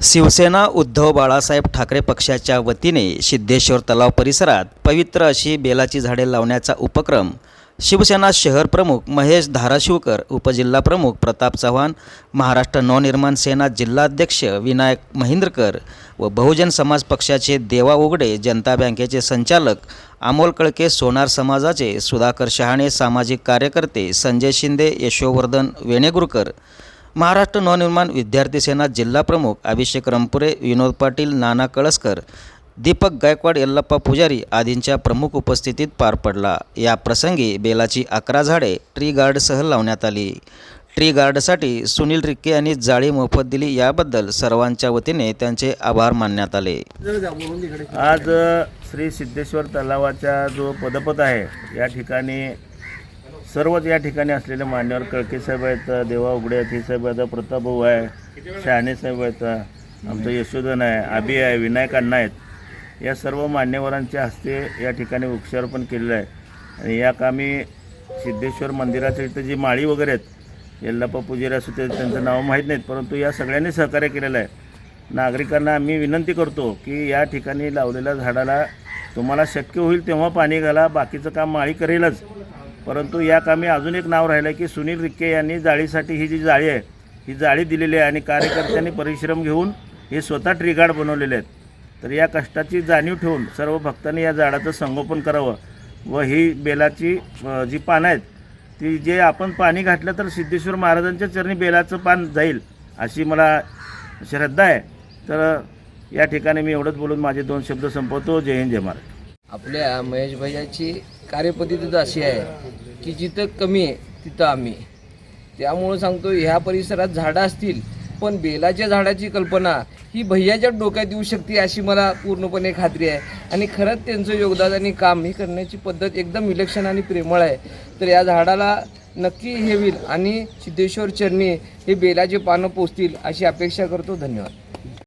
शिवसेना उद्धव बाळासाहेब ठाकरे पक्षाच्या वतीने सिद्धेश्वर तलाव परिसरात पवित्र अशी बेलाची झाडे लावण्याचा उपक्रम शिवसेना शहर प्रमुख महेश धाराशिवकर उपजिल्हाप्रमुख प्रताप चव्हाण महाराष्ट्र नवनिर्माण सेना जिल्हाध्यक्ष विनायक महिंद्रकर व बहुजन समाज पक्षाचे देवा उघडे जनता बँकेचे संचालक अमोल कळके सोनार समाजाचे सुधाकर शहाणे सामाजिक कार्यकर्ते संजय शिंदे यशोवर्धन वेणेगुरकर महाराष्ट्र नवनिर्माण विद्यार्थी सेना जिल्हाप्रमुख अभिषेक रंपुरे विनोद पाटील नाना कळसकर दीपक गायकवाड यल्लप्पा पुजारी आदींच्या प्रमुख उपस्थितीत पार पडला. या प्रसंगी बेलाची अकरा झाडे ट्री गार्डसह लावण्यात आली. ट्री गार्डसाठी सुनील रिक्के यांनी जाळी मोफत दिली याबद्दल सर्वांच्या वतीने त्यांचे आभार मानण्यात आले. आज श्री सिद्धेश्वर तलावाचा जो पदपथ आहे या ठिकाणी सर्वच या ठिकाणी असलेले मान्यवर कळके साहेब आहेत देवा उघडे आहेत हे साहेब आहेत प्रतापभाऊ आहे शहाणे साहेब आहेत आमचं यशोधन आहे आबी आहे विनायक अण्णा आहेत. या सर्व मान्यवरांच्या हस्ते या ठिकाणी वृक्षारोपण केलेलं आहे. आणि या कामी सिद्धेश्वर मंदिराच्या इथं जी माळी वगैरे आहेत यल्लाप्पा पुजारी असू ते त्यांचं नाव माहीत नाहीत परंतु या सगळ्यांनी सहकार्य केलेलं आहे. नागरिकांना आम्ही विनंती करतो की या ठिकाणी लावलेल्या झाडाला तुम्हाला शक्य होईल तेव्हा पाणी घाला बाकीचं काम माळी करेलच. परंतु या कामी अजून एक नाव राहिलं की सुनील रिक्के यांनी जाळीसाठी ही जी जाळी आहे ही जाळी दिलेली आहे आणि कार्यकर्त्यांनी परिश्रम घेऊन हे स्वतः ट्रिगार्ड बनवलेले आहेत. तर या कष्टाची जाणीव ठेवून सर्व भक्तांनी या झाडाचं संगोपन करावं व ही बेलाची जी पानं आहेत ती जे आपण पाणी घातलं तर सिद्धेश्वर महाराजांच्या चरणी बेलाचं पान जाईल अशी मला श्रद्धा आहे. तर या ठिकाणी मी एवढंच बोलून माझे दोन शब्द संपवतो. जय हिंद जय महाराज आपल्या महेश भैयाची कार्यपद्धती अशी आहे की जिथं कमी आहे तिथं आम्ही त्यामुळं सांगतो ह्या परिसरात झाडं असतील पण बेलाच्या झाडाची कल्पना ही भैयाच्या डोक्यात येऊ शकते अशी मला पूर्णपणे खात्री आहे. आणि खरंच त्यांचं योगदान आणि काम ही करण्याची पद्धत एकदम विलक्षण आणि प्रेमळ आहे. तर या झाडाला नक्की हे होईल आणि सिद्धेश्वर चरणी हे बेलाचे पानं पोचतील अशी अपेक्षा करतो. धन्यवाद.